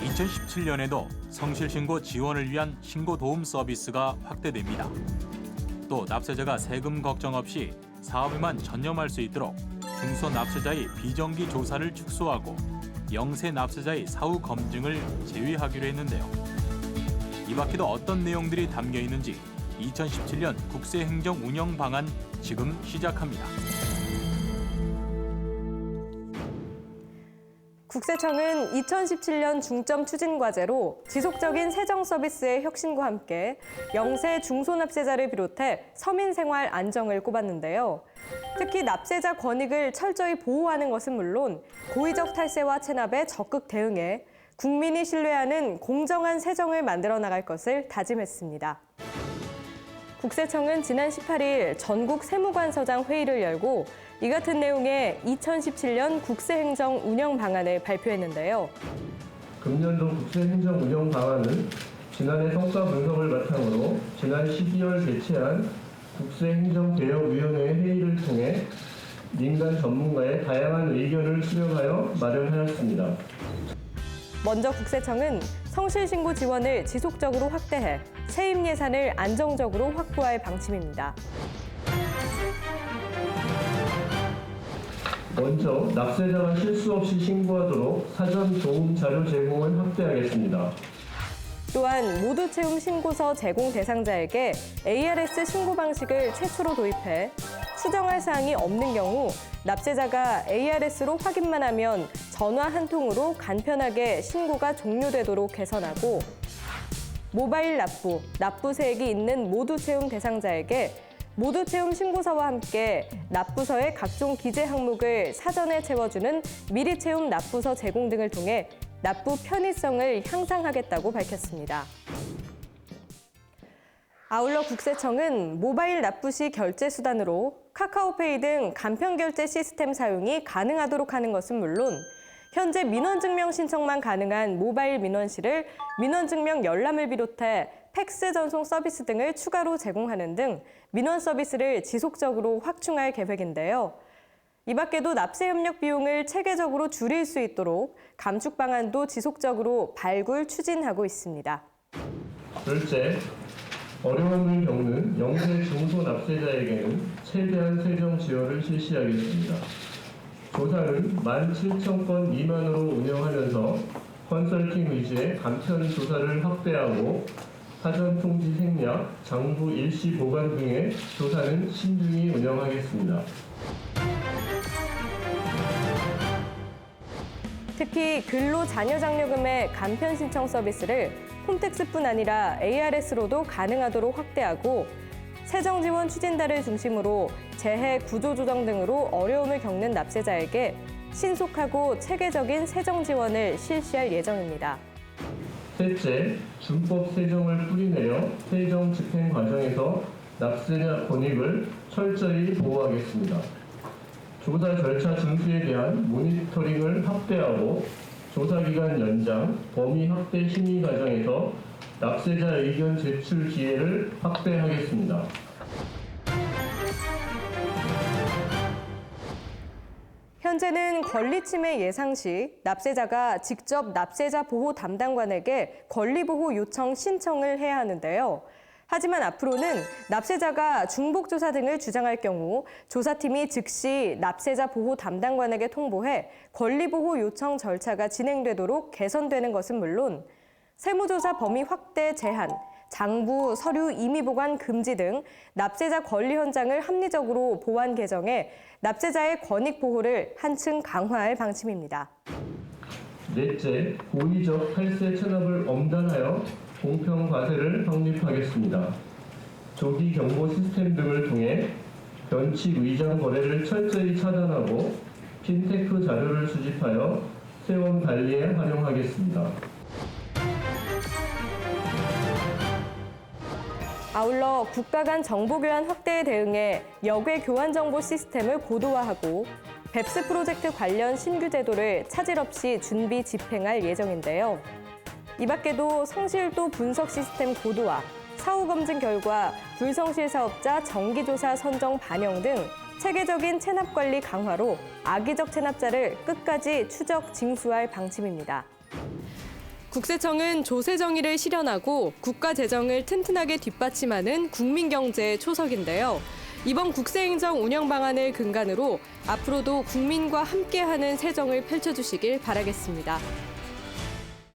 2017년에도 성실신고 지원을 위한 신고 도움 서비스가 확대됩니다. 또 납세자가 세금 걱정 없이 사업에만 전념할 수 있도록 중소 납세자의 비정기 조사를 축소하고 영세 납세자의 사후 검증을 제외하기로 했는데요. 이 밖에도 어떤 내용들이 담겨 있는지 2017년 국세행정 운영 방안 지금 시작합니다. 국세청은 2017년 중점 추진 과제로 지속적인 세정 서비스의 혁신과 함께 영세 중소납세자를 비롯해 서민 생활 안정을 꼽았는데요. 특히 납세자 권익을 철저히 보호하는 것은 물론 고의적 탈세와 체납에 적극 대응해 국민이 신뢰하는 공정한 세정을 만들어 나갈 것을 다짐했습니다. 국세청은 지난 18일 전국 세무관서장 회의를 열고 이 같은 내용의 2017년 국세행정 운영 방안을 발표했는데요. 금년도 국세행정 운영 방안은 지난해 성과 분석을 바탕으로 지난 12월 개최한 국세행정개혁위원회 회의를 통해 민간 전문가의 다양한 의견을 수렴하여 마련하였습니다. 먼저 국세청은 성실신고 지원을 지속적으로 확대해 세입 예산을 안정적으로 확보할 방침입니다. 먼저 납세자가 실수 없이 신고하도록 사전 도움 자료 제공을 확대하겠습니다. 또한 모두 채움 신고서 제공 대상자에게 ARS 신고 방식을 최초로 도입해 수정할 사항이 없는 경우 납세자가 ARS로 확인만 하면 전화 한 통으로 간편하게 신고가 종료되도록 개선하고 모바일 납부, 납부세액이 있는 모두 채움 대상자에게 모두 채움 신고서와 함께 납부서의 각종 기재 항목을 사전에 채워주는 미리 채움 납부서 제공 등을 통해 납부 편의성을 향상하겠다고 밝혔습니다. 아울러 국세청은 모바일 납부 시 결제 수단으로 카카오페이 등 간편 결제 시스템 사용이 가능하도록 하는 것은 물론 현재 민원증명 신청만 가능한 모바일 민원실을 민원증명 열람을 비롯해 팩스 전송 서비스 등을 추가로 제공하는 등 민원 서비스를 지속적으로 확충할 계획인데요. 이 밖에도 납세 협력 비용을 체계적으로 줄일 수 있도록 감축 방안도 지속적으로 발굴 추진하고 있습니다. 둘째, 어려움을 겪는 영세 중소 납세자에게는 최대한 세정 지원을 실시하겠습니다. 조사는 17,000건 미만으로 운영하면서 컨설팅 위주의 간편 조사를 확대하고 사전 통지 생략, 장부 일시 보관 등의 조사는 신중히 운영하겠습니다. 특히 근로자녀장려금의 간편 신청 서비스를 홈택스뿐 아니라 ARS로도 가능하도록 확대하고 세정 지원 추진단을 중심으로 재해 구조 조정 등으로 어려움을 겪는 납세자에게 신속하고 체계적인 세정 지원을 실시할 예정입니다. 셋째, 준법 세정을 뿌리내려 세정 집행 과정에서 납세자 권익을 철저히 보호하겠습니다. 조사 절차 준수에 대한 모니터링을 확대하고 조사 기간 연장, 범위 확대 심의 과정에서 납세자 의견 제출 기회를 확대하겠습니다. 현재는 권리 침해 예상 시 납세자가 직접 납세자 보호 담당관에게 권리 보호 요청 신청을 해야 하는데요. 하지만 앞으로는 납세자가 중복 조사 등을 주장할 경우 조사팀이 즉시 납세자 보호 담당관에게 통보해 권리 보호 요청 절차가 진행되도록 개선되는 것은 물론 세무조사 범위 확대 제한, 장부, 서류 임의 보관 금지 등 납세자 권리 현장을 합리적으로 보완 개정해 납세자의 권익 보호를 한층 강화할 방침입니다. 넷째, 고의적 탈세 체납을 엄단하여 공평 과세를 확립하겠습니다. 조기 경보 시스템 등을 통해 변칙 의장 거래를 철저히 차단하고 핀테크 자료를 수집하여 세원 관리에 활용하겠습니다. 아울러 국가 간 정보 교환 확대에 대응해 역외 교환 정보 시스템을 고도화하고 뱁스 프로젝트 관련 신규 제도를 차질 없이 준비 집행할 예정인데요. 이 밖에도 성실도 분석 시스템 고도화, 사후 검증 결과 불성실 사업자 정기조사 선정 반영 등 체계적인 체납 관리 강화로 악의적 체납자를 끝까지 추적 징수할 방침입니다. 국세청은 조세 정의를 실현하고 국가 재정을 튼튼하게 뒷받침하는 국민 경제의 초석인데요. 이번 국세행정 운영 방안을 근간으로 앞으로도 국민과 함께하는 세정을 펼쳐주시길 바라겠습니다.